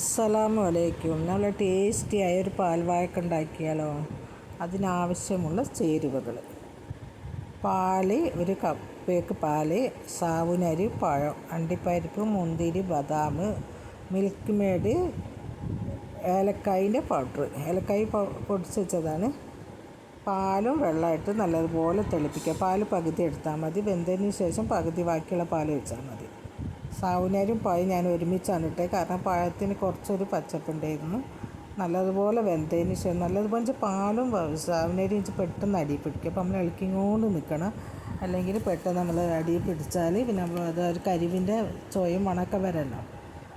അസ്സലാമു അലൈക്കും നല്ല ടേസ്റ്റിയായ ഒരു പാൽവാഴക്ക ഉണ്ടാക്കിയാലോ? അതിനാവശ്യമുള്ള ചേരുവകൾ. പാൽ ഒരു കപ്പേക്ക് പാൽ സാവുനരി പഴം അണ്ടിപ്പരിപ്പ് മുന്തിരി ബദാം മിൽക്ക് മേഡ് ഏലക്കായിന്റെ പൗഡർ. ഏലക്കായി പൊടിച്ച് വെച്ചതാണ്. പാലും വെള്ളമായിട്ട് നല്ലതുപോലെ തെളിപ്പിക്കുക. പാൽ പകുതി എടുത്താൽ മതി. വെന്തതിന് ശേഷം പകുതി ബാക്കിയുള്ള പാൽ വെച്ചാൽ മതി. സാവുനരിയും പഴം ഞാൻ ഒരുമിച്ചാണ് ഇട്ടത് കാരണം പഴത്തിന് കുറച്ചൊരു പച്ചപ്പുണ്ടായിരുന്നു. നല്ലതുപോലെ വെന്തതിന് ശേഷം നല്ലതുപോലെ പാലും സാവുനരിയും പെട്ടെന്ന് അടി പിടിക്കും. അപ്പോൾ നമ്മൾ ഇളക്കിങ്ങോണ്ട് നിൽക്കണം. അല്ലെങ്കിൽ പെട്ടെന്ന് നമ്മൾ അടി പിടിച്ചാൽ പിന്നെ അത് ഒരു കരിവിന്റെ ചോയും മണക്കം വരല്ലോ.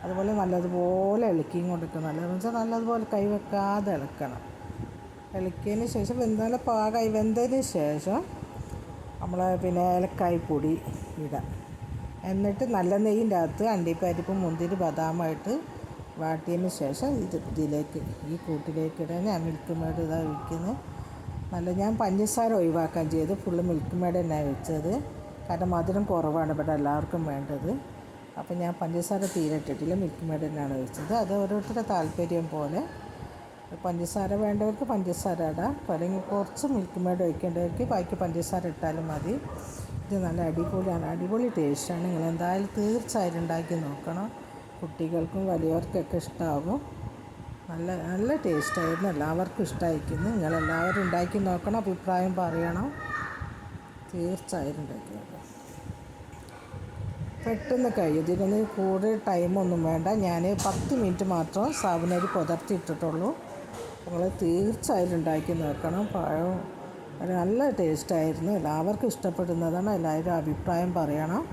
അതുപോലെ നല്ലതുപോലെ ഇളക്കിയും കൊടുക്കണം നല്ലതെന്ന് വെച്ചാൽ നല്ലതുപോലെ കൈ വെക്കാതെ ഇളക്കണം. ഇളക്കിയതിന് ശേഷം വെന്താലും പാകമായി. വെന്തതിന് ശേഷം നമ്മൾ പിന്നെ ഏലക്കായ് പൊടി ഇടാം. എന്നിട്ട് നല്ല നെയ്യിന്റെ അകത്ത് അണ്ടിപ്പരിപ്പ് മുന്തിരി ബദാമായിട്ട് വാട്ടിയതിന് ശേഷം ഇത് ഇതിലേക്ക് ഈ കൂട്ടിലേക്ക് ഇടാൻ ഞാൻ മിൽക്ക് മേഡ് ഇതാ ഒഴിക്കുന്നത് നല്ല ഞാൻ പഞ്ചസാര ഒഴിവാക്കാൻ ചെയ്ത് ഫുള്ള് മിൽക്ക് മേഡ് തന്നെയാണ് വെച്ചത്. കാരണം മധുരം കുറവാണ് ഇവിടെ എല്ലാവർക്കും വേണ്ടത്. അപ്പോൾ ഞാൻ പഞ്ചസാര തീരെ ഇട്ടിട്ടില്ല മിൽക്ക് മേഡ് തന്നെയാണ് വെച്ചത്. അത് ഓരോരുത്തരുടെ താല്പര്യം പോലെ. പഞ്ചസാര വേണ്ടവർക്ക് പഞ്ചസാര ഇടാം. അല്ലെങ്കിൽ കുറച്ച് മിൽക്ക് മേഡ് ഒഴിക്കേണ്ടവർക്ക് ബാക്കി പഞ്ചസാര ഇട്ടാലും മതി. ഇത് നല്ല അടിപൊളിയാണ്. അടിപൊളി ടേസ്റ്റാണ് നിങ്ങൾ എന്തായാലും തീർച്ചയായിട്ടും ഉണ്ടാക്കി നോക്കണം. കുട്ടികൾക്കും വലിയവർക്കൊക്കെ ഇഷ്ടമാകും നല്ല നല്ല ടേസ്റ്റായിരുന്നു എല്ലാവർക്കും ഇഷ്ടമായിരിക്കുന്നു നിങ്ങളെല്ലാവരും ഉണ്ടാക്കി നോക്കണം. അഭിപ്രായം പറയണം. തീർച്ചയായും ഉണ്ടാക്കി നോക്കണം. പെട്ടെന്ന് കഴിയും. ഇതിനൊന്ന് കൂടുതൽ ടൈമൊന്നും വേണ്ട. ഞാൻ പത്ത് മിനിറ്റ് മാത്രം സാബുനരി പുതർത്തിയിട്ടിട്ടുള്ളൂ. നിങ്ങൾ തീർച്ചയായും ഉണ്ടാക്കി നോക്കണം. പഴം നല്ല ടേസ്റ്റായിരുന്നു. എല്ലാവർക്കും ഇഷ്ടപ്പെടുന്നതാണ്. എല്ലാവരും അഭിപ്രായം പറയണം.